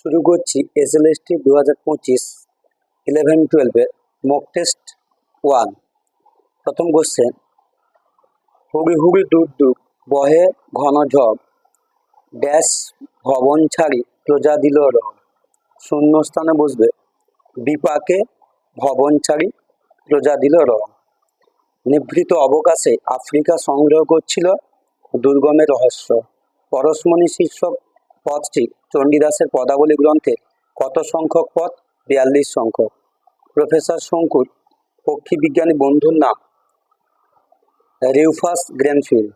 শুরু করছি এসএলএসটি দু হাজার পঁচিশ ইলেভেন টুয়েলভের মক টেস্ট ওয়ান প্রথম কোশ্চেন হুগি হুগি ডুব ডুব বহে ঘন ঝড়, ড্যাশ ভবন ছাড়ি প্রজা দিল রব শূন্যস্থানে বসবে, বিপাকে ভবন ছাড়ি প্রজা দিল রব নিভৃত অবকাশে আফ্রিকা সংগ্রহ করছিল দুর্গমের রহস্য। পরশমণি শীর্ষক পদটি চণ্ডীদাসের পদাবলী গ্রন্থে কত সংখ্যক পদ? বিয়াল্লিশ সংখ্যক। প্রফেসর শঙ্কুর পক্ষী বিজ্ঞানী বন্ধুর নাম রিউফাস গ্রেনফিল্ড।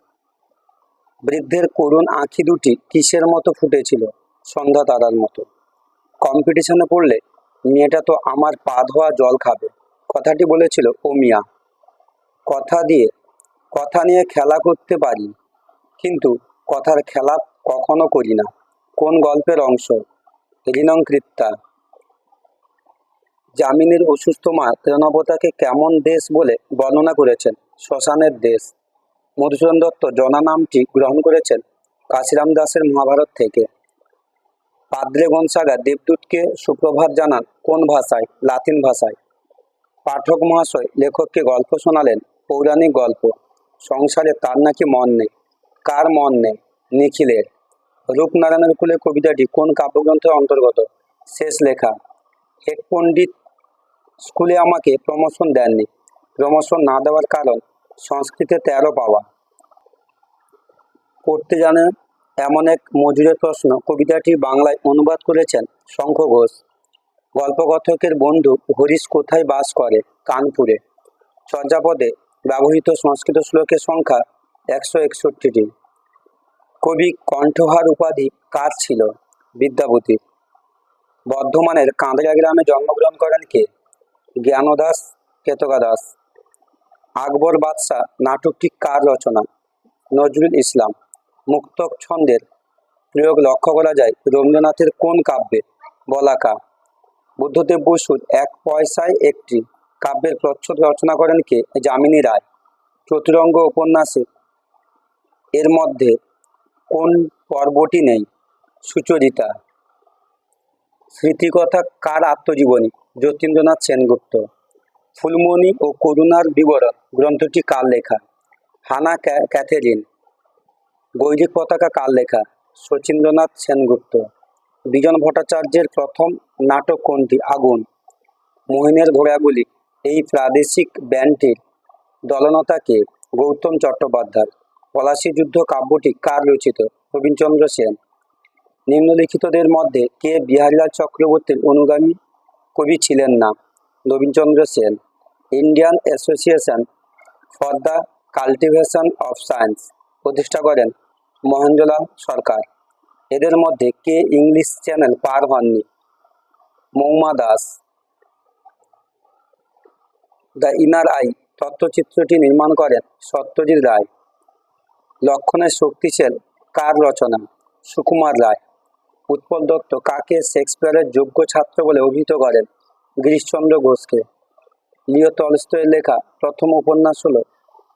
বৃদ্ধের করুণ আঁখি দুটি কিসের মতো ফুটেছিল? সন্ধ্যা তারার মতো। কম্পিটিশনে পড়লে মেয়েটা তো আমার পা ধোয়া জল খাবে। কথাটি বলেছিল ও মিয়া কথা দিয়ে, কথা নিয়ে খেলা করতে পারি, কিন্তু কথার খেলা কখনো করি না। কোন গল্পের অংশ? ঋণংকৃত্যা জামিনীর অসুস্থ মা ত্রেনবতাকে কেমন দেশ বলে বর্ণনা করেছেন? শ্মশানের দেশ। মধুসূদন দত্ত জনা নামটি গ্রহণ করেছেন কাশিরাম দাসের মহাভারত থেকে। পাদ্রে গনসাগা দেবদূতকে সুপ্রভাত জানান কোন ভাষায়? লাতিন ভাষায়। পাঠক মহাশয়, লেখককে গল্প শোনালেন পৌরাণিক গল্প। সংসারে তার নাকি মন নেই। কার মন নেই? নিখিলের। রূপনারায়ণের কুলে কবিতাটি কোন কাব্যগ্রন্থের অন্তর্গত? শেষ লেখা। এক পণ্ডিত স্কুলে আমাকে প্রমোশন দেননি। প্রমোশন না দেওয়ার কারণ সংস্কৃতে তেরো পাওয়া। পড়তে জানে এমন এক মজুরের প্রশ্ন, কবিতাটি বাংলায় অনুবাদ করেছেন শঙ্খ ঘোষ। গল্পকথকের বন্ধু হরিশ কোথায় বাস করে? কানপুরে। চর্যাপদে ব্যবহৃত সংস্কৃত শ্লোকের সংখ্যা একশো একষট্টিটি। কবি কণ্ঠহার উপাধি কার ছিল? বিদ্যাপতির বর্ধমানের কাঁদরা গ্রামে জন্মগ্রহণ করেন কে? জ্ঞানদাস কেতকা দাস। আকবর বাদশাহ নাটকটি কার রচনা? নজরুল ইসলাম। মুক্তক ছন্দের প্রয়োগ লক্ষ্য করা যায় রবীন্দ্রনাথের কোন কাব্যে? বলাকা। বুদ্ধদেব বসুর এক পয়সায় একটি কাব্যের প্রচ্ছদ রচনা করেন কে? যামিনী রায়। চতুরঙ্গ উপন্যাসে এর মধ্যে কোন পর্বটি নেই? সুচরিতা। স্মৃতিকথা কার আত্মজীবনী? যতীন্দ্রনাথ সেনগুপ্ত। ফুলমণি ও করুণার বিবরণ। গ্রন্থটি কার লেখা? হানা ক্যাথেরিন। বৈদিক পতাকা কার লেখা? শচীন্দ্রনাথ সেনগুপ্ত। বিজন ভট্টাচার্যের প্রথম নাটক কোনটি? আগুন। মোহিনের ঘোড়াগুলি। এই প্রাদেশিক ব্যান্ডটির দলনতাকে গৌতম চট্টোপাধ্যায়। পলাশী যুদ্ধ কাব্যটি কার রচিত? রবীন্দ্রচন্দ্র সেন। নিম্নলিখিতদের মধ্যে কে বিহারীলাল চক্রবর্তীর অনুগামী কবি ছিলেন না? Rabindrachandra Sen. Indian Association for the Cultivation of Science প্রতিষ্ঠা করেন মহেন্দ্রলাল সরকার। এদের মধ্যে কে ইংলিশ চ্যানেল পার হননি? Mouma Das. The Inner Eye তথ্যচিত্রটি নির্মাণ করেন সত্যজিৎ রায়। লক্ষণের শক্তিশীল কার রচনা? সুকুমার রায়। উৎপল দত্ত কাকে শেক্সপিয়ারের যোগ্য ছাত্র বলে অভিহিত করেন? গিরিশচন্দ্র ঘোষকে। লিও টলস্টয়ের লেখা প্রথম উপন্যাস হল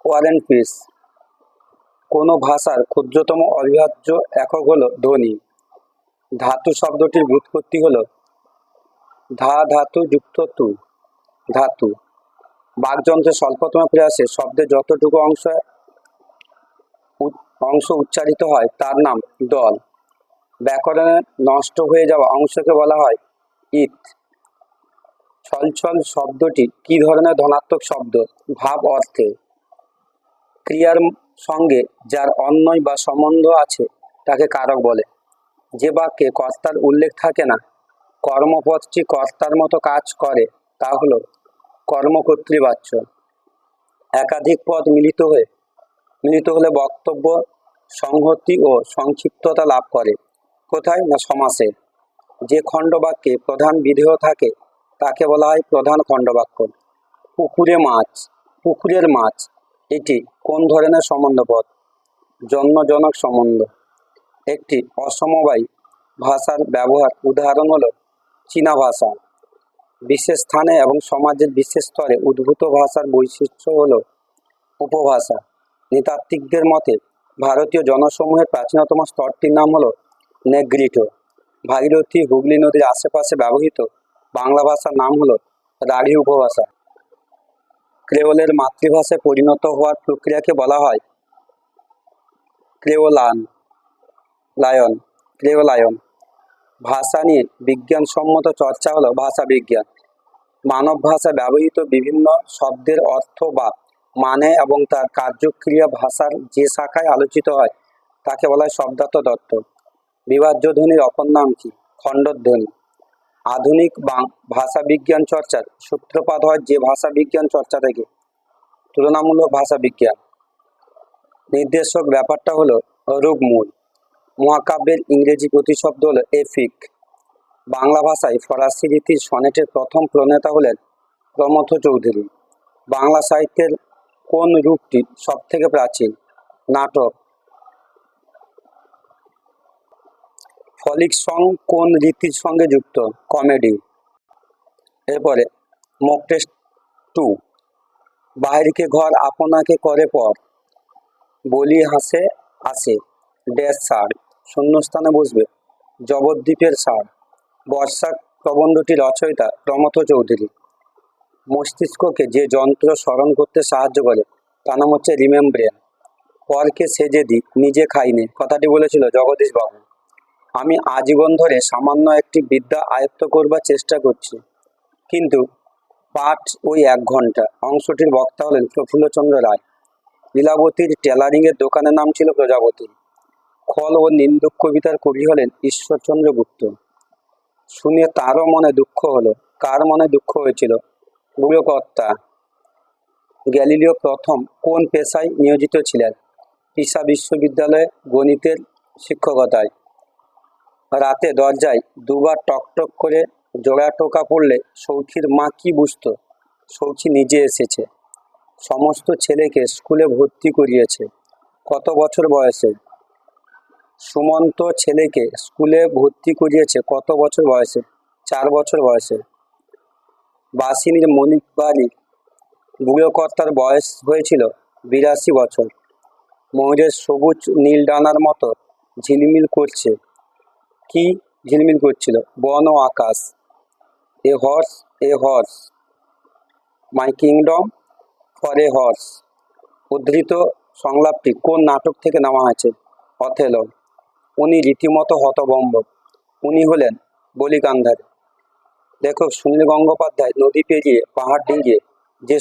ওয়ার অ্যান্ড পিস। কোনো ভাষার ক্ষুদ্রতম অবিভাজ্য একক হলো ধ্বনি। ধাতু শব্দটির ব্যুৎপত্তি হলো ধা ধাতু যুক্ত তু। ধাতু। বাকযন্ত্রের স্বল্পতম প্রয়াসে শব্দের যতটুকু অংশ অংশ উচ্চারিত হয়, তার নাম দল। ব্যাকরণে নষ্ট হয়ে যাওয়া অংশকে বলা হয় ইত ছলছল শব্দটি কি ধরনের ধনাত্মক শব্দ? ভাব অর্থে। ক্রিয়ার সঙ্গে যার অন্যয় বা সম্বন্ধ আছে, তাকে কারক বলে। যে বাক্যে কর্তার উল্লেখ থাকে না কর্মপদটি কর্তার মতো কাজ করে, তা হলো কর্মকর্তৃবাচ্য। একাধিক পদ মিলিত হয়ে মিলিত হলে বক্তব্য সংহতি ও সংক্ষিপ্ততা লাভ করে। কোথায় না সমাসে? যে খণ্ডবাক্যে প্রধান বিধেয় থাকে, তাকে বলা হয় প্রধান খণ্ডবাক্য। পুকুরে মাছ, পুকুরের মাছ, এটি কোন ধরনের সম্বন্ধপদ? জন্মজনক সম্বন্ধ। একটি অসমবায়ী ভাষার ব্যবহার উদাহরণ হলো চীনা ভাষা। বিশেষ স্থানে এবং সমাজের বিশেষ স্তরে উদ্ভূত ভাষার বৈশিষ্ট্য হল উপভাষা। নৃতাত্ত্বিকদের মতে, ভারতীয় জনসমূহের প্রাচীনতম স্তরটির নাম হলো নেগ্রিটো। ভাগীরথী হুগলি নদীর আশেপাশে ব্যবহৃত বাংলা ভাষার নাম হলো রাঢ়ী উপভাষা। ক্রেওলের মাতৃভাষায় পরিণত হওয়ার প্রক্রিয়াকে বলা হয় ক্রেওলান, লায়ন, ক্রেওলায়ন। ভাষা নিয়ে বিজ্ঞানসম্মত চর্চা হলো ভাষা বিজ্ঞান মানব ভাষা ব্যবহৃত বিভিন্ন শব্দের অর্থ বা মানে এবং তার কার্যক্রিয়া ভাষার যে শাখায় আলোচিত হয়, তাকে বলা হয় শব্দার্থ দত্ত। বিভাজ্য ধ্বনির অপর নাম কি? খণ্ডধ্বনি। আধুনিক ভাষা বিজ্ঞান চর্চার সূত্রপাত হয় যে ভাষা বিজ্ঞান চর্চা থেকে তুলনামূলক ভাষা বিজ্ঞান নির্দেশক ব্যাপারটা হলো রূপমূল মহাকাব্যের ইংরেজি প্রতিশব্দ হলো এফিক। বাংলা ভাষায় ফরাসি রীতির সনেটের প্রথম প্রণেতা হলেন প্রমথ চৌধুরী। বাংলা সাহিত্যের কোন রূপটি সব থেকে প্রাচীন? নাটক। ফলিক সং কোন রীতির সঙ্গে যুক্ত? কমেডি। এরপরে মক টু। বাহিরকে ঘর আপনাকে করে পর। বলি হাসে, আসে। ড্যাশ সার শূন্যস্থানে বসবে। জগদ্দীপের সার বর্ষা প্রবন্ধটি রচয়িতা প্রমথ চৌধুরী। মস্তিষ্ককে যে যন্ত্র স্মরণ করতে সাহায্য করে, তার নাম হচ্ছে রিমেম্ব্রেন। পরকে সেজে দি নিজে খাইনি কথাটি বলেছিল জগদীশ বাবু। আমি আজীবন ধরে সামান্য একটি বিদ্যা আয়ত্ত করবার চেষ্টা করছি। কিন্তু পাঠ ওই এক ঘণ্টা। অংশটির বক্তা হলেন প্রফুল্লচন্দ্র রায়। লীলাবতীর টেলারিংয়ের দোকানের নাম ছিল প্রজাপতি। খল ও নিন্দুক কবিতার কবি হলেন ঈশ্বরচন্দ্র গুপ্ত শুনে তারও মনে দুঃখ হলো, কার মনে দুঃখ হয়েছিল? বুড়োকর্তা গ্যালিলিও প্রথম কোন পেশায় নিয়োজিত ছিলেন? পিসা বিশ্ববিদ্যালয়ে গণিতের শিক্ষকতায়। রাতে দরজায় দুবার টকটক করে জোড়া টোকা পড়লে সৌখির মা কি বুঝতো? সৌখী নিজে এসেছে। সমস্ত ছেলেকে স্কুলে ভর্তি করিয়েছে। কত বছর বয়সে? সুমন্ত ছেলেকে স্কুলে ভর্তি করিয়েছে কত বছর বয়সে? চার বছর বয়সে। বাসিনীর মনিক বাড়ি বুড়োকর্তার বয়স হয়েছিল বিরাশি বছর। ময়ূরের সবুজ নীল ডানার মতো ঝিলমিল করছে। কি ঝিলমিল করছিল? বন ও আকাশ। A horse a horse. My kingdom for a horse. উদ্ধৃত সংলাপটি কোন নাটক থেকে নেওয়া হয়েছে? অথেলো। উনি রীতিমতো হতভম্ব। উনি হলেন বলি লেখক সুনীল গঙ্গোপাধ্যায় নদী পেরিয়ে, পাহাড় ডিঙ্গিয়ে যে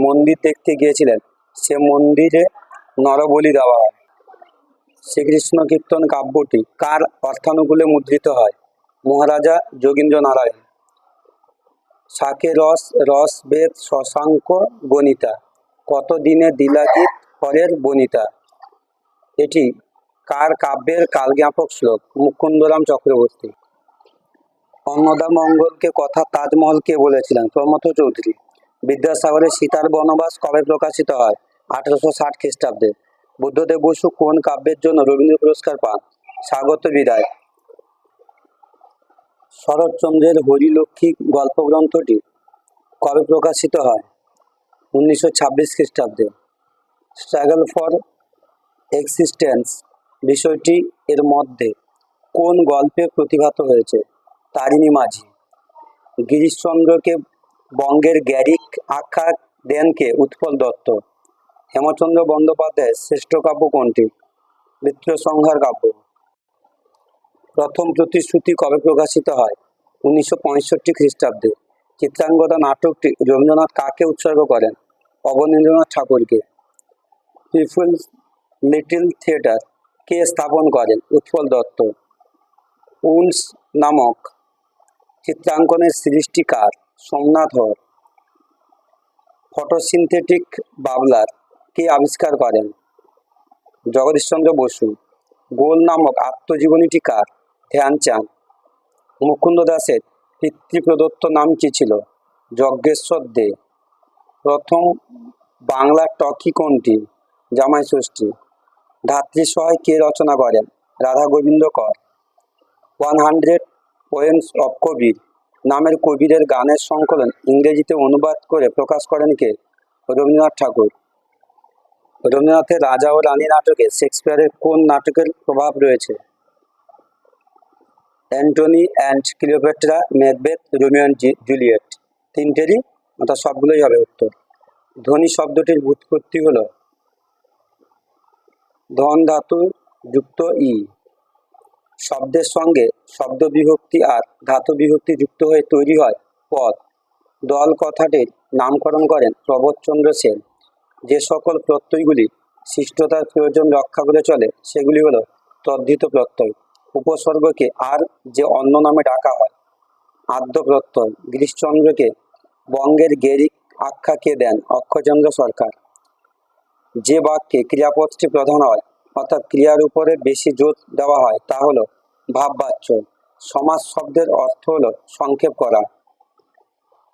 মন্দির দেখতে গিয়েছিলেন, সে মন্দিরে নরবলি দেওয়া হয়। শ্রীকৃষ্ণ কীর্তন কাব্যটি কার অর্থানুকূলে মুদ্রিত হয়? মহারাজা যোগীন্দ্র নারায়ণ শাকে রস রস বেদ, শশাঙ্ক, বনিতা। কত দিনে দিলাগীত পরের বনিতা? এটি কার কাব্যের কালজ্ঞাপক শ্লোক? মুকুন্দরাম চক্রবর্তী। অন্নদা মঙ্গলকে কথা তাজমহল কে বলেছিলেন। প্রমথ চৌধুরী। বিদ্যাসাগরের সীতার বনবাস কবে প্রকাশিত হয়? আঠারোশো ষাট খ্রিস্টাব্দে। বুদ্ধদেব বসু কোন কাব্যের জন্য রবীন্দ্র পুরস্কার পান? স্বাগত বিদায়। শরৎচন্দ্রের হরিলক্ষ্মী গল্পগ্রন্থটি কবে প্রকাশিত হয়? উনিশশো ছাব্বিশ খ্রিস্টাব্দে। Struggle for existence. বিষয়টি এর মধ্যে কোন গল্পে প্রতিভাত হয়েছে? তারিণী মাঝি। গিরিশচন্দ্রকে বঙ্গের গ্যারিক আখ্যা দেনকে উৎপল দত্ত। হেমচন্দ্র বন্দ্যোপাধ্যায়ের শ্রেষ্ঠ কাব্য কোনটি মিত্র সংহার কাব্য। প্রথম প্রতিশ্রুতি কবে প্রকাশিত হয়? উনিশশো পঁয়ষট্টি খ্রিস্টাব্দে। চিত্রাঙ্গদা নাটকটি রবীন্দ্রনাথ কাকে উৎসর্গ করেন? অবনীন্দ্রনাথ ঠাকুরকে। পিপুলস লিটল থিয়েটার কে স্থাপন করেন? উৎপল দত্ত। উন্স নামক চিত্রাঙ্কনের সৃষ্টিকার সোমনাথ হর ফটোসিনথেটিক বাবলার কে আবিষ্কার করেন? জগদীশচন্দ্র বসু। গোল নামক আত্মজীবনীটি কার? ধ্যানচাঁদ। মুকুন্দ দাসের পিতৃপ্রদত্ত নাম কি ছিল? যজ্ঞেশ্বর দে। প্রথম বাংলা টকি কোনটি? জামাই ষষ্ঠী। ধাত্রী সহায় কে রচনা করেন? Radha Gobinda Kar. One Hundred Poems of Kabir নামের কবিরের গানের সংকলন ইংরেজিতে অনুবাদ করে প্রকাশ করেন কে? রবীন্দ্রনাথ ঠাকুর। রবীন্দ্রনাথের রাজা ও রানী নাটকে শেক্সপিয়ারের কোন নাটকের প্রভাব রয়েছে? Antony and Cleopatra, Macbeth, Romeo Juliet. তিনটেরই অর্থাৎ সবগুলোই হবে উত্তর। ধ্বনি শব্দটির উৎপত্তি হলো ধন ধাতু যুক্ত ই। শব্দের সঙ্গে শব্দ বিভক্তি আর ধাতু বিভক্তি যুক্ত হয়ে তৈরি হয় পদ। দল কথাটির নামকরণ করেন প্রবোধচন্দ্র সেন। যে সকল প্রত্যয়গুলি শিষ্টতার প্রয়োজন রক্ষা করে চলে, সেগুলি হলো তদ্ধিত প্রত্যয়, উপসর্গকে আর যে অন্য নামে ডাকা হয়। আদ্য প্রত্যয় গিরিশচন্দ্রকে বঙ্গের গেরিক আখ্যা কে দেন অক্ষচন্দ্র সরকার। যে বাক্যে ক্রিয়াপদটি প্রধান হয় অর্থাৎ ক্রিয়ার উপরে বেশি জোর দেওয়া হয়, তা হলো ভাববাচ্য। সমাজ শব্দের অর্থ হলো সংক্ষেপ করা।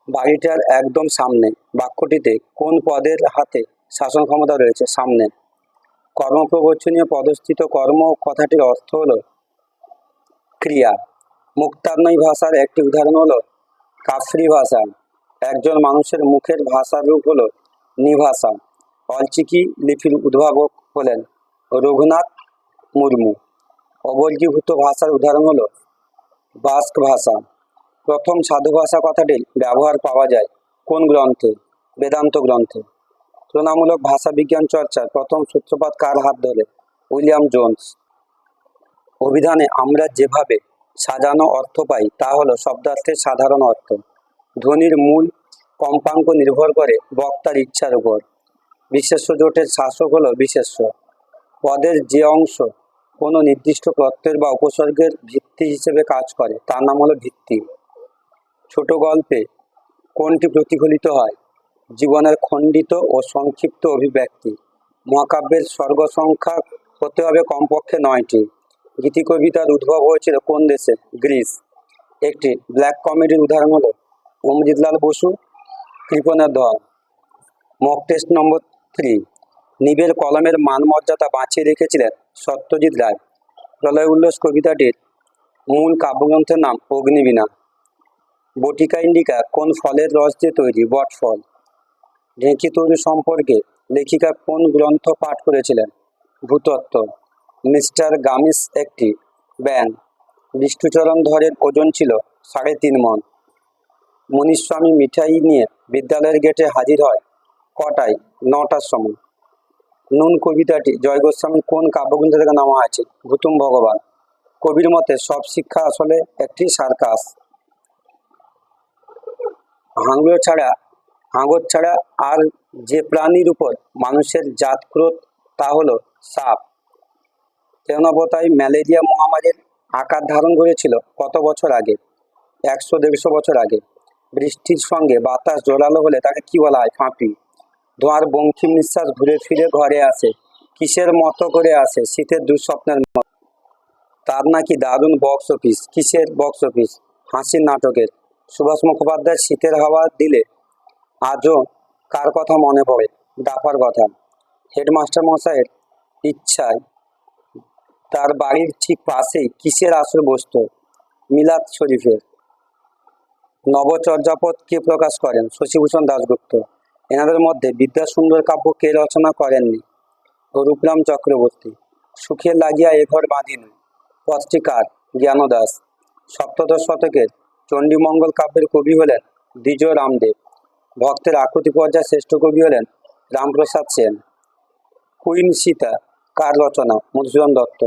বাড়িটার একদম সামনে, বাক্যটিতে কোন পদের হাতে শাসন ক্ষমতা রয়েছে? সামনে। কর্মপ্রবচনীয় পদস্থিত কর্ম কথাটির অর্থ হলো ক্রিয়া। মুক্তান্নয় ভাষার একটি উদাহরণ হলো কাফরি ভাষা। একজন মানুষের মুখের ভাষার রূপ হলো নিভাষা। অলচিকি লিপির উদ্ভাবক হলেন। রঘুনাথ মুর্মু। অবর্গীভূত ভাষার উদাহরণ হলো বাস্ক ভাষা। প্রথম সাধু ভাষা কথাটির ব্যবহার পাওয়া যায় কোন গ্রন্থে? বেদান্ত গ্রন্থে। তুলনামূলক ভাষা বিজ্ঞান চর্চার প্রথম সূত্রপাত কার হাত ধরে? William Jones. অভিধানে আমরা যেভাবে সাজানো অর্থ পাই তা হলো শব্দার্থের সাধারণ অর্থ। ধ্বনির মূল কম্পাঙ্ক নির্ভর করে বক্তার ইচ্ছার উপর। বিশেষ্য জোটের শাসক হলো বিশেষ্য। পদের যে অংশ কোনো নির্দিষ্ট প্রত্যয়ের বা উপসর্গের ভিত্তি হিসেবে কাজ করে, তার নাম হলো ভিত্তি। ছোট গল্পে কোনটি প্রতিফলিত হয়? জীবনের খণ্ডিত ও সংক্ষিপ্ত অভিব্যক্তি। মহাকাব্যের স্বর্গ সংখ্যা হতে হবে কমপক্ষে নয়টি। গীতি কবিতার উদ্ভব হয়েছিল কোন দেশে? গ্রিস। একটি ব্ল্যাক কমেডির উদাহরণ হলো অমৃতলাল বসু, কৃপণের দল। Mock test number three. নিবের কলমের মান মর্যাদা বাঁচিয়ে রেখেছিলেন সত্যজিৎ রায়। প্রলয় উল্লাস কবিতাটির মূল কাব্যগ্রন্থের নাম অগ্নিবীণা। বটিকা ইন্ডিকা, কোন ফলের রস দিয়ে তৈরি বট ফল ঢেঁকি তৈরি সম্পর্কে লেখিকা কোন গ্রন্থ পাঠ করেছিলেন? ভূতত্ত্ব। মিস্টার গামিস একটি ব্যাং বিষ্ণুচরণ ধরের ওজন ছিল সাড়ে তিন মন। মনীস্বামী মিঠাই নিয়ে বিদ্যালয়ের গেটে হাজির হয় কটায়? নটার সময়। নুন কবিতাটি, জয় গোস্বামী কোন কাব্যগ্রন্থ থেকে নামা আছে ভুতুম ভগবান। কবির মতে সব শিক্ষা আসলে একটি সার্কাস। হাঙ্গর ছাড়া হাঙ্গর ছাড়া আর যে প্রাণীর উপর মানুষের জাত ক্রোধ তা হলো সাপ। তেনাবতায় ম্যালেরিয়া মহামারীর আকার ধারণ করেছিল কত বছর আগে? একশো দেড়শো বছর আগে। বৃষ্টির সঙ্গে বাতাস জোরালো হলে তাকে কি বলা হয়, ফাঁপি? ধোঁয়ার বঙ্কিম নিঃশ্বাস ঘুরে ফিরে ঘরে আসে। কিসের মতো করে আসে? শীতের দুঃস্বপ্নের মতো। তার নাকি দারুণ বক্স অফিস কিসের বক্স অফিস হাসির নাটকের। সুভাষ মুখোপাধ্যায় শীতের হাওয়া দিলে আজও কার কথা মনে পড়ে? ডাফার কথা। হেডমাস্টার মশাইয়ের ইচ্ছায় তার বাড়ির ঠিক পাশেই কিসের আসর বসত? মিলাদ শরীফের। নবচর্যাপদ কে প্রকাশ করেন? শশীভূষণ দাশগুপ্ত। এনাদের মধ্যে বিদ্যাসুন্দর কাব্য কে রচনা করেননি রূপরাম চক্রবর্তী। সুখে লাগিয়া এ ঘর বাঁধিনু পথটি জ্ঞানদাস। সপ্তদশ শতকের চণ্ডীমঙ্গল কাব্যের কবি হলেন দ্বিজ রামদেব। ভক্তের আকুতি পর্যায়ে শ্রেষ্ঠ কবি হলেন রামপ্রসাদ সেন। কুইন সীতা, কার রচনা? মধুসূদন দত্ত।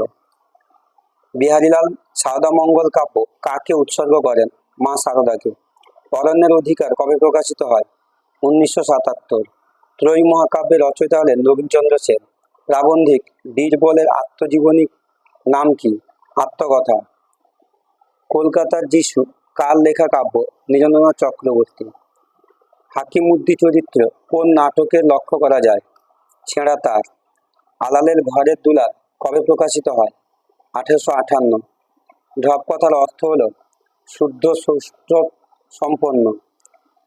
বিহারীলাল সারদামঙ্গল কাব্য কাকে উৎসর্গ করেন? মা সারদাকে। অরণ্যের অধিকার কবে প্রকাশিত হয়? উনিশশো সাতাত্তর ত্রয়ী মহাকাব্যের রচয়িতা হলেন রবীন্দ্রচন্দ্র সেন। প্রাবন্ধিক বীরবলের আত্মজীবনী নাম কি? আত্মকথা। কলকাতার যিশু, কার লেখা কাব্য নীরেন্দ্রনাথ চক্রবর্তী। হাকিমুদ্দি চরিত্র, কোন নাটকের লক্ষ্য করা যায়? ছেঁড়া তার। আলালের ঘরের দুলাল, কবে প্রকাশিত হয়? আঠেরোশো আঠান্ন। ঢপ কথার অর্থ হলো, শুদ্ধ সুষ্ঠ সম্পন্ন।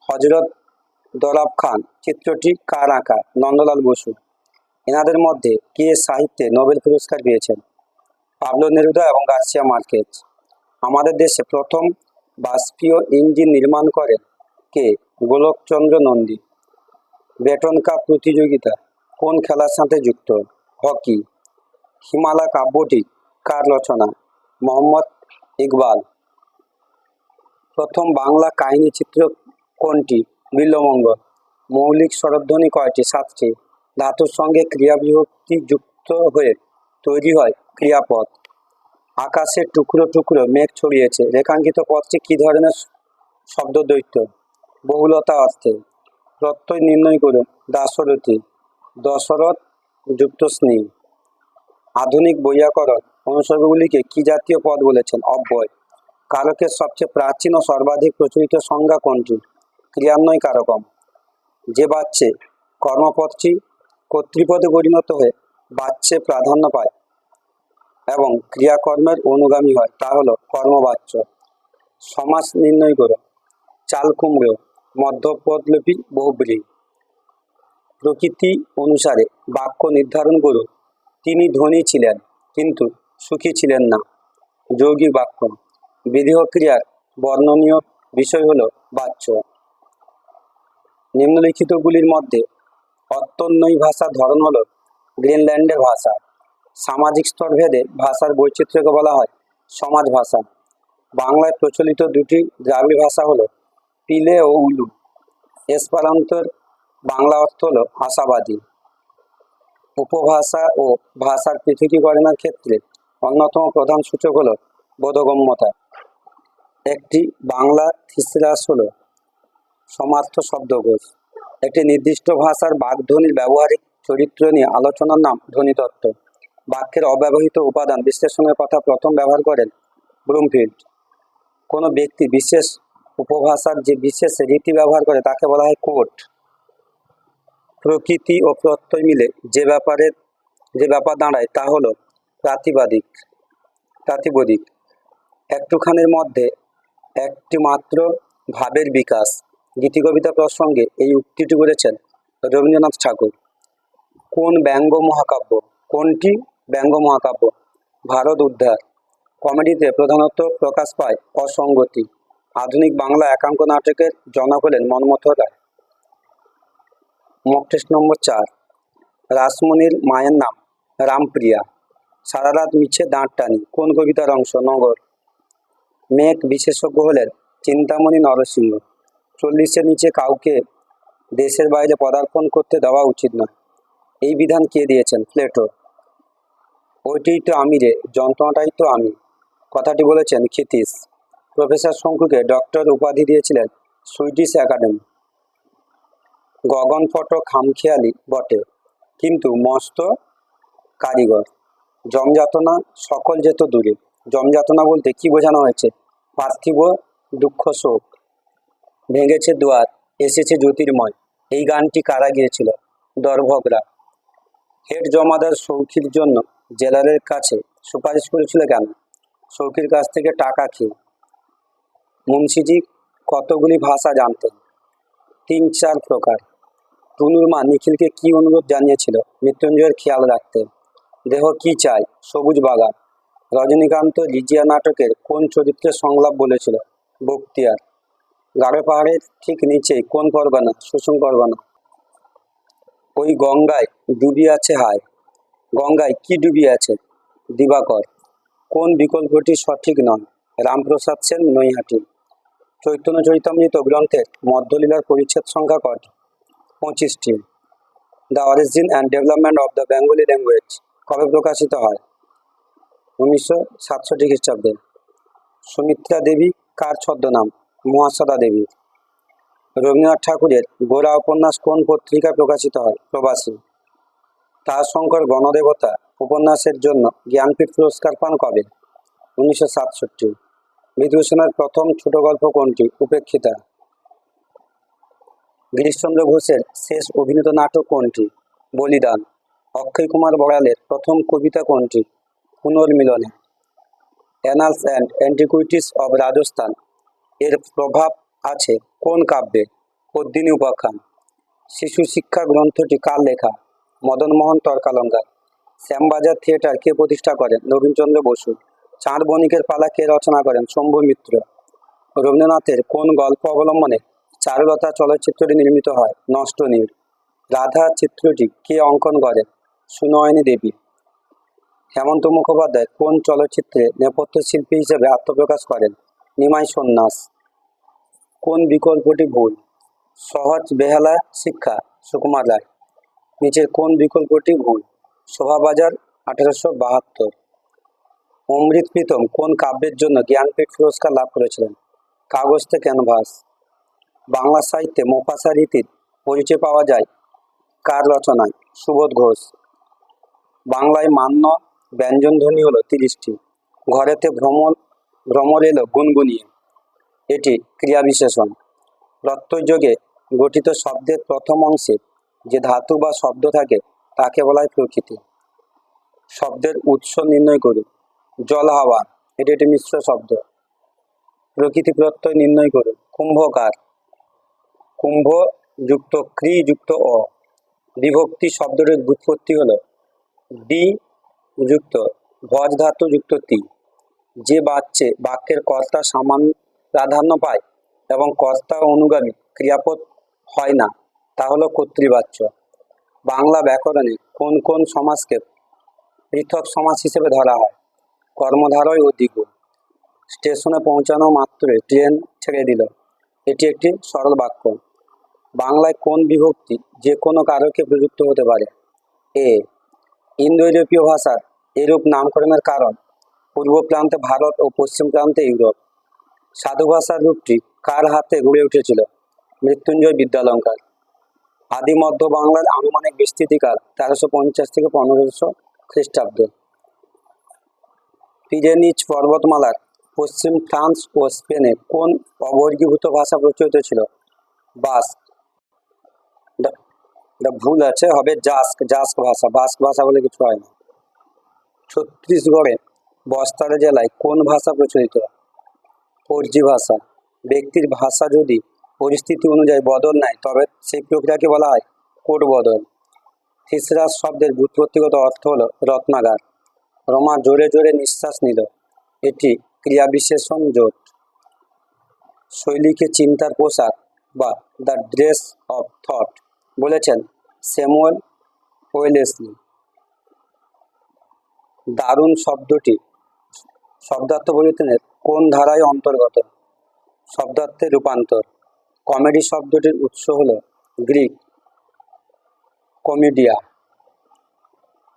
হজরত দরাব খান, চিত্রটি কার আঁকা? নন্দলাল বসু। এনাদের মধ্যে কে সাহিত্যে নোবেল পুরস্কার পেয়েছেন? পাবলো নেরুদা এবং গার্সিয়া মার্কেজ। আমাদের দেশে প্রথম বাষ্পীয় ইঞ্জিন নির্মাণ করেন কে? গোলকচন্দ্র নন্দী। বেটন কাপ প্রতিযোগিতা কোন খেলার সাথে যুক্ত? হকি, হিমালয় কাব্যটি কার রচনা? মোহাম্মদ ইকবাল। প্রথম বাংলা কাহিনী চিত্র কোনটি? বিল্বমঙ্গল মৌলিক স্বরধ্বনি কয়টি? সাতটি। ধাতুর সঙ্গে ক্রিয়া বিভক্তি যুক্ত হয়ে তৈরি হয় ক্রিয়াপদ। আকাশের টুকরো টুকরো মেঘ ছড়িয়েছে। রেখাঙ্কিত পথটি কী ধরনের শব্দ দৈত্য বহুলতা অর্থে। প্রত্যয় নির্ণয় করুন। দাশরথী দশরথ যুক্ত স্নেহ আধুনিক বৈয়াকরণ। অনুসর্গগুলিকে কি জাতীয় পদ বলেছেন? অব্যয়। কারকের সবচেয়ে প্রাচীন ও সর্বাধিক প্রচলিত সংজ্ঞা কোনটি? ক্রিয়ান্বয় কারকম যে বাচ্চে কর্মপদটি কর্তৃপদে পরিণত হয়ে বাচ্চে প্রাধান্য পায় এবং ক্রিয়াকর্মের অনুগামী হয়, তা হলো কর্মবাচ্য। সমাজ নির্ণয় করো, চাল কুমড়ো, মধ্যপদলোপী বহুব্রী প্রকৃতি অনুসারে বাক্য নির্ধারণ করুন তিনি ধনী ছিলেন, কিন্তু সুখী ছিলেন না। যৌগিক বাক্য। বিদেহ ক্রিয়ার বর্ণনীয় বিষয় হলো বাচ্য। নিম্নলিখিতগুলির মধ্যে অত্যন্যই ভাষার ধরন হল গ্রিনল্যান্ডের ভাষা। সামাজিক স্তর ভেদে ভাষার বৈচিত্র্যকে বলা হয় সমাজ ভাষা। বাংলায় প্রচলিত দুটি দ্রাবিড় ভাষা হলো পিলে ও উলু। এসপারান্তর বাংলা অর্থ হল আশাবাদী। উপভাষা ও ভাষার পৃথকীকরণের ক্ষেত্রে অন্যতম প্রধান সূচক হল বোধগম্যতা। একটি বাংলা থিসরাস হলো সমার্থ শব্দকোষ। একটি নির্দিষ্ট ভাষার বাগধ্বনির ব্যবহারিক চরিত্র নিয়ে আলোচনার নাম ধ্বনিতত্ত্ব। বাক্যের অব্যবহৃত উপাদান বিশ্লেষণের কথা প্রথম ব্যবহার করেন ব্রুমফিল্ড। কোনো ব্যক্তি বিশেষ উপভাষার যে বিশেষ রীতি ব্যবহার করে তাকে বলা হয় কোট। প্রকৃতি ও প্রত্যয় মিলে যে ব্যাপারে, যে ব্যাপার দাঁড়ায় তা হলো প্রাতিবাদিক প্রাতিপদিক একটুখানির মধ্যে একটি মাত্র ভাবের বিকাশ। গীতিকবিতা প্রসঙ্গে এই উক্তিটি করেছেন রবীন্দ্রনাথ ঠাকুর। কোন ব্যঙ্গ মহাকাব্য? কোনটি ব্যঙ্গ মহাকাব্য? ভারত উদ্ধার। কমেডিতে প্রধানত প্রকাশ পায় অসঙ্গতি। আধুনিক বাংলা একাঙ্ক নাটকের জনক হলেন Manmatha Ray. Mock test number চার। রাসমণির মায়ের নাম রামপ্রিয়া। সারা রাত মিছে দাঁড় টানি। কোন কবিতার অংশ? নগর। মেঘ বিশেষজ্ঞ হলেন চিন্তামণি নরসিংহ। চল্লিশের নিচে কাউকে দেশের বাইরে পদার্পণ করতে দেওয়া উচিত নয়। এই বিধান কে দিয়েছেন? প্লেটো। ওইটাই তো আমি রে, যন্ত্রণাটাই তো আমি। কথাটি বলেছেন খিতিস প্রফেসর শঙ্কুকে ডক্টর উপাধি দিয়েছিলেন সুইডিশ একাডেমি। গগনপট খামখেয়ালি বটে। কিন্তু মস্ত কারিগর। জমযাতনা সকল যেত দূরে। জমযাতনা বলতে কি বোঝানো হয়েছে? পার্থিব দুঃখ শোক। ভেঙেছে দুয়ার, এসেছে জ্যোতির্ময়। এই গানটি কারা গিয়েছিল? দর্ভকরা। হেড জমাদার সৌখির জন্য জেলারের কাছে সুপারিশ করেছিল কেন? সৌখির কাছ থেকে টাকা খেয়ে মুন্সিজি কতগুলি ভাষা জানতেন? তিন চার প্রকার। টুনুর মা নিখিলকে কি অনুরোধ জানিয়েছিল? মৃত্যুঞ্জয়ের খেয়াল রাখতে। দেহ কি চায় সবুজ বাগান। রজনীকান্ত লিজিয়া নাটকের কোন চরিত্রের সংলাপ বলেছিল? বক্তিয়ার। গাঢ় পাহাড়ের ঠিক নিচে কোন পরগনা? সুসুম পরগনা। ওই গঙ্গায় ডুবি আছে হায়। গঙ্গায় কি ডুবি আছে? দিবাকর, কোন বিকল্পটি সঠিক নয়? রামপ্রসাদ সেন, নৈহাটি। চৈতন্য চৈতামৃত গ্রন্থের মধ্যলীলার পরিচ্ছেদ সংখ্যা কট পঁচিশটি। The Origin and Development of the Bengali Language কবে প্রকাশিত হয়? উনিশশো সাতষট্টি খ্রিস্টাব্দে। সুমিত্রা দেবী কার ছদ্মনাম? মহাসদা দেবী। রবীন্দ্রনাথ ঠাকুরের গোরা উপন্যাস কোন পত্রিকায় প্রকাশিত হয়? প্রবাসী। তারশঙ্কর গণদেবতা উপন্যাসের জন্য জ্ঞানপীঠ পুরস্কার পান কবে? উনিশশো সাতষট্টি। বিভূষণের প্রথম ছোট গল্প কোনটি? উপেক্ষিতা। গিরিশচন্দ্র ঘোষের শেষ অভিনীত নাটক কোনটি? বলিদান। অক্ষয় কুমার বড়ালের প্রথম কবিতা কোনটি? পুনর্মিলনে। Annals and Antiquities of Rajasthan. এর প্রভাব আছে কোন কাব্যে? পদ্মিনী উপাখ্যান। শিশু শিক্ষা গ্রন্থটি কার লেখা? মদনমোহন তর্কালঙ্কার শ্যামবাজার থিয়েটার কে প্রতিষ্ঠা করেন? নবীনচন্দ্র বসু। চাঁদ বণিকের পালা কে রচনা করেন? শম্ভু মিত্র। রবীন্দ্রনাথের কোন গল্প অবলম্বনে চারুলতা চলচ্চিত্রটি নির্মিত হয়? নষ্ট নীড় রাধা চিত্রটি কে অঙ্কন করেন সুনয়নী দেবী। হেমন্ত মুখোপাধ্যায় কোন চলচ্চিত্রে নেপথ্য শিল্পী হিসেবে আত্মপ্রকাশ করেন? নিমাই সন্ন্যাস। কোন বিকল্পটি ভুল? সহজ বেহালা শিক্ষা সুকুমার রায় নিচের কোন বিকল্পটি ভুল? শোভাবাজার, আঠারোশো বাহাত্তর। অমৃত প্রীতম, কোন কাব্যের জন্য জ্ঞানপীঠ পুরস্কার লাভ করেছিলেন? কাগজতে ক্যানভাস। বাংলা সাহিত্যে মোফাসা রীতির পরিচয় পাওয়া যায় কার রচনায়? সুবোধ ঘোষ। বাংলায় মান্য ব্যঞ্জনধ্বনি হলো তিরিশটি। ঘরেতে ভ্রমণ, ভ্রমর এলো গুনগুনিয়ে। এটি ক্রিয়া বিশেষণ প্রত্যয়যোগে গঠিত শব্দের প্রথম অংশে যে ধাতু বা শব্দ থাকে, তাকে বলা হয় প্রকৃতি। শব্দের উৎস নির্ণয় করুন জল হাওয়া, এটি একটি মিশ্র শব্দ। প্রকৃতি প্রত্যয় নির্ণয় করুন কুম্ভকার, কুম্ভ যুক্ত ক্রি যুক্ত অ। বিভক্তি শব্দটির ব্যুৎপত্তি হলো ডি যুক্ত, ভজ ধাতু যুক্ত তি। যে বাচ্চে, বাক্যের কর্তা সামান প্রাধান্য পায় এবং কর্তা অনুগামী ক্রিয়াপদ হয় না, তা হলো কর্তৃবাচ্য। বাংলা ব্যাকরণে কোন কোন সমাজকে পৃথক সমাজ হিসেবে ধরা হয়? কর্মধারয় ও দ্বিগু স্টেশনে পৌঁছানো মাত্রই ট্রেন ছেড়ে দিল। এটি একটি সরল বাক্য। বাংলায় কোন বিভক্তি যে কোনো কারকে প্রযুক্ত হতে পারে? এ ইন্দো ইউরোপীয় ভাষার এরূপ নামকরণের কারণ। পূর্ব প্রান্তে ভারত ও পশ্চিম প্রান্তে ইউরোপ। সাধু ভাষার রূপটি কার হাতে গড়ে উঠেছিল? মৃত্যুঞ্জয় বিদ্যালঙ্কার। আদি মধ্য বাংলার আনুমানিক বিস্তৃতিকাল তেরোশো পঞ্চাশ থেকে পনেরোশো খ্রিস্টাব্দ। পিরেনিচ পর্বতমালার পশ্চিম ফ্রান্স ও স্পেনে কোন অবর্গীভূত ভাষা প্রচলিত ছিল? এটা ভুল আছে, হবে জাস্ক জাস্ক ভাষা, বাস্ক ভাষা বলে কিছু হয় না। ছত্তিশগড়ে বস্তারা জেলায় কোন ভাষা প্রচলিত? ফোরজি ভাষা। ব্যক্তির ভাষা যদি পরিস্থিতি অনুযায়ী বদল নেয়, তবে সেই প্রক্রিয়াকে বলা হয় কোড বদল। থিসরাস শব্দের ব্যুৎপত্তিগত অর্থ হলো রত্নাগার। রমা জোরে জোরে নিঃশ্বাস নিল। এটি ক্রিয়া বিশেষণ জোট। শৈলীকে চিন্তার পোশাক বা দ্য ড্রেস অফ থট বলেছেন স্যামুয়েল ওয়েলেসলি। দারুণ শব্দটি শব্দার্থ পরিবর্তনের কোন ধারায় অন্তর্গত? শব্দার্থের রূপান্তর। কমেডি শব্দটির উৎস হল গ্রিক কমেডিয়া।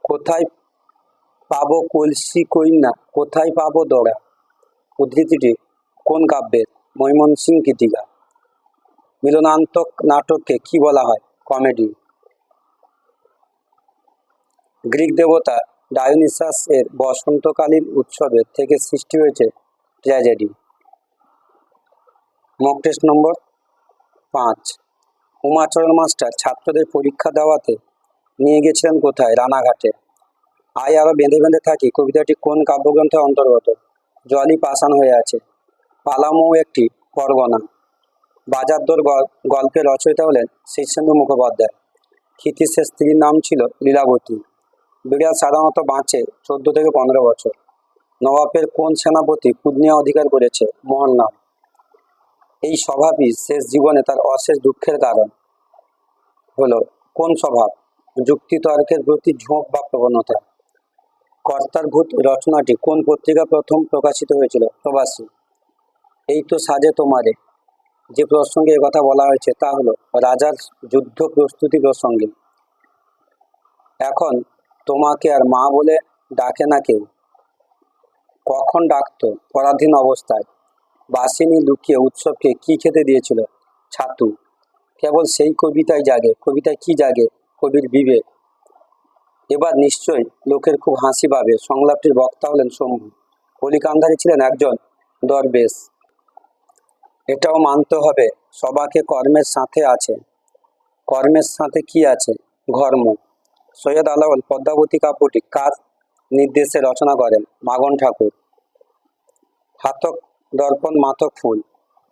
কোথায় পাবো কলসি কইনা কোথায় পাবো দড়া? উদ্ধৃতিটি কোন কাব্যের? মৈমনসিং গীতিকা মিলনান্তক নাটককে কি বলা হয়? কমেডি। গ্রিক দেবতা ডায়োনিসাস এর বসন্তকালীন উৎসবের থেকে সৃষ্টি হয়েছে ট্র্যাজেডি। মক নম্বর পাঁচ। উমাচরণ মাস্টার ছাত্রদের পরীক্ষা দেওয়াতে নিয়ে গেছিলেন কোথায়? রানাঘাটে। আয় আরও বেঁধে বেঁধে থাকি, কবিতাটি কোন কাব্যগ্রন্থের অন্তর্গত? জলই পাষাণ হয়ে আছে। পালামৌ একটি পরগনা। বাজারদর গল- গল্পের রচয়িতা হলেন শীর্ষেন্দু মুখোপাধ্যায়। ক্ষিতীশের স্ত্রীর নাম ছিল লীলাবতী। বিড়াল সাধারণত বাঁচে চোদ্দ থেকে পনেরো বছর। নবাবের কোন সেনাপতি পূর্ণিয়া অধিকার করেছে? মোহনলাল এই স্বভাবই শেষ জীবনে তার অশেষ দুঃখের কারণ। হলো, কোন স্বভাব? যুক্তিতর্কের প্রতি ঝোঁক বা প্রবণতা। কর্তার ভূত রচনাটি কোন পত্রিকা প্রথম প্রকাশিত হয়েছিল? প্রবাসী। এই তো সাজে তোমারে। যে প্রসঙ্গে কথা বলা হয়েছে তা হলো রাজার যুদ্ধ প্রস্তুতি প্রসঙ্গে। এখন তোমাকে আর মা বলে ডাকে না কেউ। কখন ডাকতো? পরাধীন অবস্থায়। বাসিনী লুকিয়ে উৎসবকে কি খেতে দিয়েছিল? ছাতু। কেবল সেই কবিতায় জাগে। কবিতায় কি জাগে? কবির বিবেক। এবার নিশ্চয়ই লোকের খুব হাসি পাবে। সংলাপটির বক্তা হলেন শম্ভু। অলি কান্ধারি ছিলেন একজন দরবেশ। এটাও মানতে হবে, সবাকে কর্মের সাথে আছে। কর্মের সাথে কি আছে? ঘর্ম। সৈয়দ আলাওল পদ্মাবতী কাব্যটি কার নির্দেশে রচনা করেন? মাগন ঠাকুর। হাতক দর্পণ মাথক ফুল।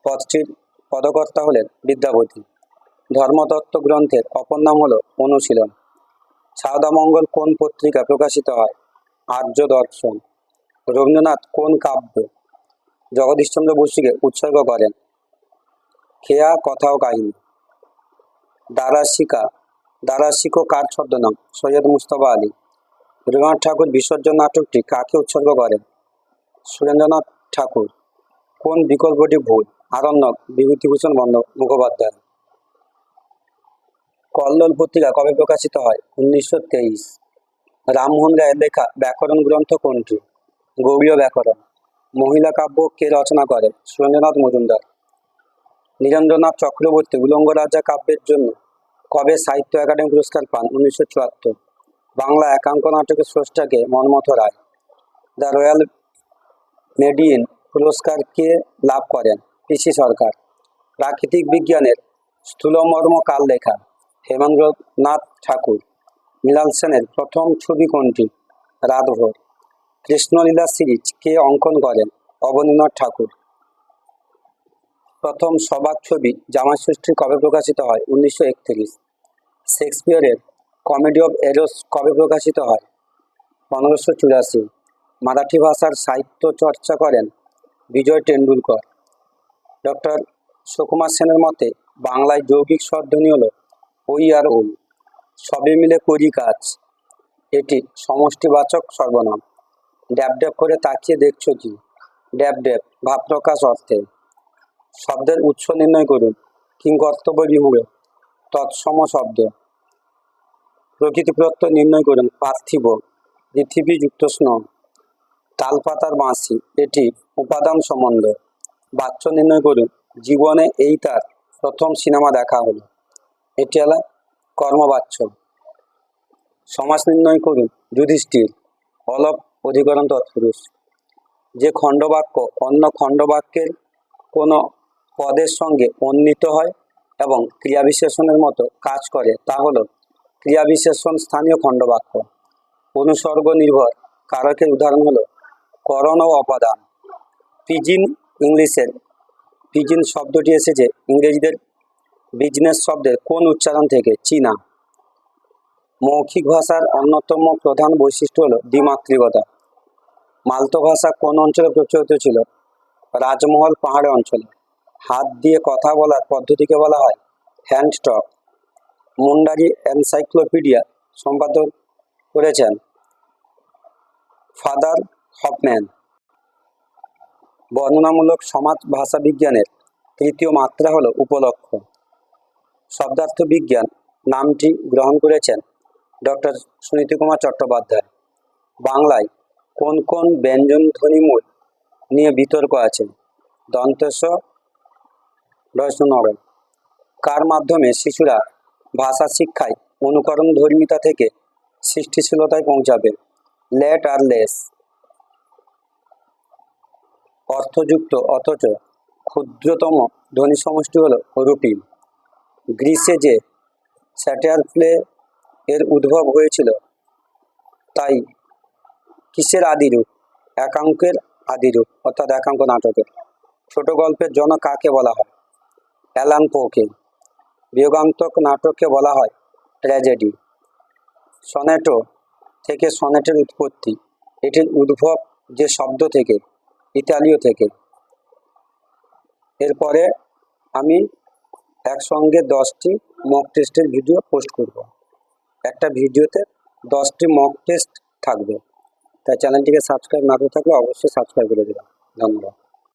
পদটির পদকর্তা হলেন বিদ্যাপতি ধর্মতত্ত্ব গ্রন্থের অপর নাম হল অনুশীলন। সারদামঙ্গল কোন পত্রিকা প্রকাশিত হয়? আর্য দর্শন। রবীন্দ্রনাথ কোন কাব্য? জগদীশচন্দ্র বসুকে উৎসর্গ করেন। খেয়া, কথা কাহিনী। দারাশিকা দারাশিকো কার ছদ্মনাম? সৈয়দ মুস্তফা আলী। রবীন্দ্রনাথ ঠাকুর বিসর্জন নাটকটি কাকে উৎসর্গ করেন সুরেন্দ্রনাথ ঠাকুর। কোন বিকল্পটি ভুল? আরণ্যক বিভূতিভূষণ বন্দ, মুখোপাধ্যায়। কল্লোল পত্রিকা কবে প্রকাশিত হয়? উনিশশো তেইশ। রামমোহন রায়ের লেখা ব্যাকরণ গ্রন্থ কোনটি? গৌড়ীয় ব্যাকরণ। মহিলা কাব্য কে রচনা করে? সুরেন্দ্রনাথ মজুমদার। নীরেন্দ্রনাথ চক্রবর্তী উলঙ্গ রাজা কাব্যের জন্য কবে সাহিত্য একাডেমি পুরস্কার পান? উনিশশো চুয়াত্তর। বাংলা একাঙ্ক নাটকের স্রষ্টাকে Manmatha Ray. The Royal Medal পুরস্কার কে লাভ করেন পিসি সরকার। প্রাকৃতিক বিজ্ঞানের স্থূলমর্ম কাল লেখা? হেমেন্দ্রনাথ ঠাকুর। মৃণাল সেনের প্রথম ছবি কোনটি? রাতভোর। কৃষ্ণলীলা সিরিজ কে অঙ্কন করেন অবনীন্দ্রনাথ ঠাকুর। প্রথম সবাক ছবি জামাই ষষ্ঠী কবে প্রকাশিত হয়? উনিশশো একত্রিশ। শেক্সপিয়রের কমেডি অব এরোস কবে প্রকাশিত হয়? পনেরোশো চুরাশি। মারাঠি ভাষার সাহিত্য চর্চা করেন বিজয় টেন্ডুলকর। ডক্টর সুকুমার সেনের মতে, বাংলায় যৌগিক স্বরধ্বনি হল ওই আর ওই। সবে মিলে করি কাজ। এটি সমষ্টিবাচক সর্বনাম। ড্যাব ড্যাব করে তাকিয়ে দেখছ কি? ড্যাব ড্যাব ভাব প্রকাশ অর্থে। শব্দের উৎস নির্ণয় করুন, কিংকর্তব্য বিমূঢ় তৎসম শব্দ। প্রকৃতি প্রত্যয় নির্ণয় করুন, পার্থিব পৃথিবী যুক্ত স্নো। তালপাতার বাঁশি, এটি উপাদান সম্বন্ধ। বাচ্চ নির্ণয় করুন, জীবনে এই তার প্রথম সিনেমা দেখা হলো। এটি হলো কর্মবাচ্য। সমাজ নির্ণয় করুন, যুধিষ্ঠির, অলপ অধিকরণ তৎপুরুষ। যে খণ্ডবাক্য, অন্য খণ্ডবাক্যের কোনো পদের সঙ্গে অন্বিত হয় এবং ক্রিয়া বিশেষণের মতো কাজ করে, তা হলো ক্রিয়া বিশেষণ স্থানীয় খণ্ডবাক্য। অনুসর্গ নির্ভর কারকের উদাহরণ হলো করণ ও অপাদান। পিজিন ইংলিশের, পিজিন শব্দটি এসেছে ইংরেজিদের বিজনেস শব্দের কোন উচ্চারণ থেকে? চীনা। মৌখিক ভাষার অন্যতম প্রধান বৈশিষ্ট্য হলো দ্বিমাত্রিকতা। মালতো ভাষা কোন অঞ্চলে প্রচলিত ছিল? রাজমহল পাহাড়ে অঞ্চলে। হাত দিয়ে কথা বলার পদ্ধতিকে বলা হয় হ্যান্ড টক মুন্ডারি এনসাইক্লোপিডিয়া সম্পাদন করেছেন ফাদার হফম্যান। বর্ণনামূলক সমাজ ভাষা বিজ্ঞানের তৃতীয় মাত্রা হলো উপলক্ষ। শব্দার্থ বিজ্ঞান নামটি গ্রহণ করেছেন ডক্টর সুনীতি কুমার চট্টোপাধ্যায়। বাংলায় কোন কোন ব্যঞ্জন ধ্বনিমূল নিয়ে বিতর্ক আছে? দন্তেশ নর কার মাধ্যমে শিশুরা ভাষা শিক্ষায় অনুকরণ ধর্মিতা থেকে সৃষ্টিশীলতায় পৌঁছাবে? লেট আর লেস। অর্থযুক্ত অথচ ক্ষুদ্রতম ধ্বনি সমষ্টি হল রুপি গ্রিসে যে স্যাটার প্লে এর উদ্ভব হয়েছিল, তাই কিসের আদিরূপ? একাঙ্কের আদিরূপ, অর্থাৎ একাঙ্ক নাটকের। ছোট গল্পের জন কাকে বলা হয়? অ্যালান পোকে বিয়োগান্তক নাটককে বলা হয় ট্র্যাজেডি। সনেটো থেকে সনেটের উৎপত্তি। এটির উদ্ভব যে শব্দ থেকে, ইতালীয় থেকে। এরপরে আমি একসঙ্গে দশটি মক টেস্টের ভিডিও পোস্ট করব। একটা ভিডিওতে দশটি মক টেস্ট থাকবে। তাই চ্যানেলটিকে সাবস্ক্রাইব না করে থাকলে অবশ্যই সাবস্ক্রাইব করে দেবেন। ধন্যবাদ।